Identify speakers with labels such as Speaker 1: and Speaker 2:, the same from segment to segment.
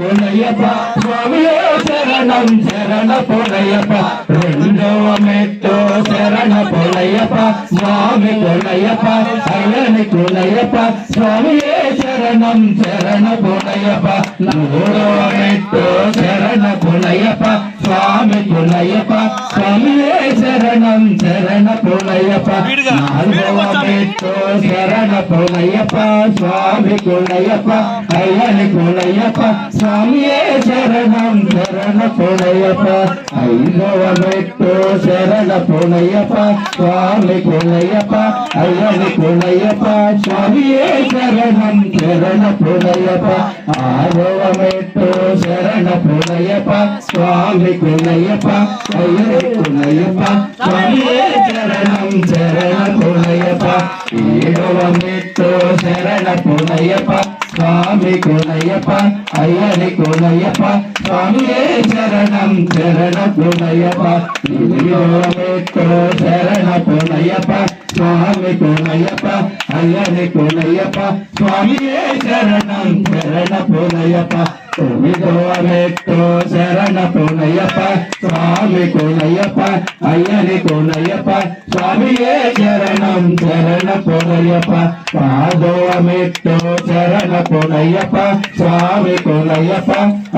Speaker 1: పొలయప స్వామియో శరణం శరణ పొలయప రెండవ మెట్టో శరణ పొలయప స్వామి కొలయప అయ్యని కొలయప స్వామియే శరణం శరణ పొలయప మూడవ మెట్టో శరణ పొలయప పునయ్యప్ప నాలుగవ మెట్టు శరణ పునయ్యప్ప స్వామి పునయ్యప్ప అయ్యని పునయ్యప్ప స్వామియే శరణం శరణ పునయ్యప్ప ఐదవ మెట్టు శరణ పునయ్యప్ప స్వామి పునయ్యప్ప అయ్యని పునయ్యప్ప స్వామియే శరణం శరణ పునయ్యప్ప ఆరవ మెట్టు శరణ పునయ్యప్ప స్వామి పునయ్యప్ప అయ్యని పునయ్యప్ప స్వామియే శరణం శరణ పునయ్యప్ప ఏడవ మెట్టు శరణ పునయ్యప్ప స్వామి కునయ్యప్ప అయ్యని కునయ్యప్ప స్వామియే శరణం శరణ పునయ్యప్ప ఎనిమిదవ మెట్టు శరణ పునయ్యప్ప స్వామి కునయ్యప్ప అయ్యని కునయ్యప్ప స్వామియే శరణం శరణ పునయ్యప్ప తొమ్మిదవ మెట్టు శరణ పునయ్యప్ప స్వామి కొనయ్యప్ప అయ్యని కొనయ్యప్ప స్వామియే శరణం శరణ. కొనయ్యప్ప పాదవ మెట్టు శరణ పునయ్యప్ప స్వామి కొనయ్యప్ప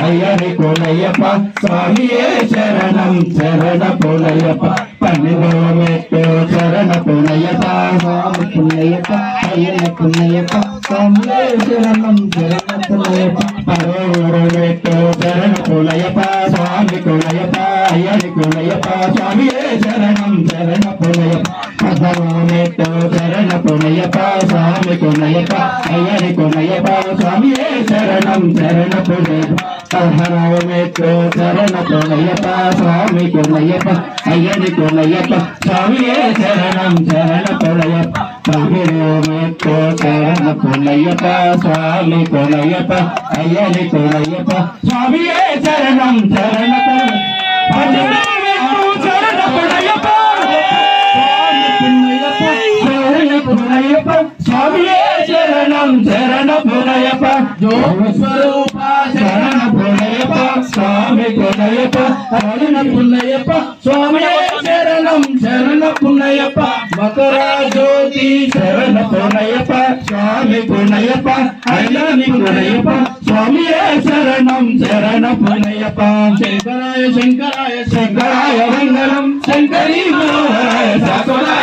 Speaker 1: అయ్యని కునయ్యప్ప స్వామియే శరణం శరణ కొనయ్యప్ప పన్నెండవ మెట్టు శరణ పునయ్యప్ప స్వామి కొనయ్యప్ప అయ్యని కొనయ్యప్ప స్వామియే శరణం శరణ కొనయ్యప్ప పదమూడవ మెట్టు శరణ పునయ్యప్ప స్వామి కొనయ్యప్ప అయ్యని కునయ్యప్ప స్వామియే శరణం శరణ కొనయ్యప్ప పదమూడవ మెట్టు శరణ పునయ్యప్ప స్వామి కునయ్యప్ప అయ్యని కునయ్యప్ప స్వామియే శరణం శరణ పునయ్యప్ప పదహారవ మెట్టు శరణ పునయ్యప్ప స్వామి కునయ్యప్ప అయ్యని కునయ్యప్ప స్వామియే శరణం శరణ పునయ్యప్ప పదిహేడవ మెట్టు శరణ పునయ్యప్ప స్వామి కునయ్యప్ప అయ్యని కునయ్యప్ప స్వామియే శరణం శరణ శరణ పునయ్యప్ప యోగ స్వరూప శరణ పునయ్యప్ప స్వామి పునయ్యప్ప శరణ పునయ్యప్ప స్వామియే శరణం శరణ పునయ్యప్ప మకర జ్యోతి శరణ పునయ్యప్ప స్వామి పునయ్యప్ప అయ్యని పునయ్యప్ప స్వామియే శరణం శరణ పునయ్యప్ప శంకరాయ శంకరాయ శంకరాయ మంగళం శంకరీ మనోహరాయ శాశ్వత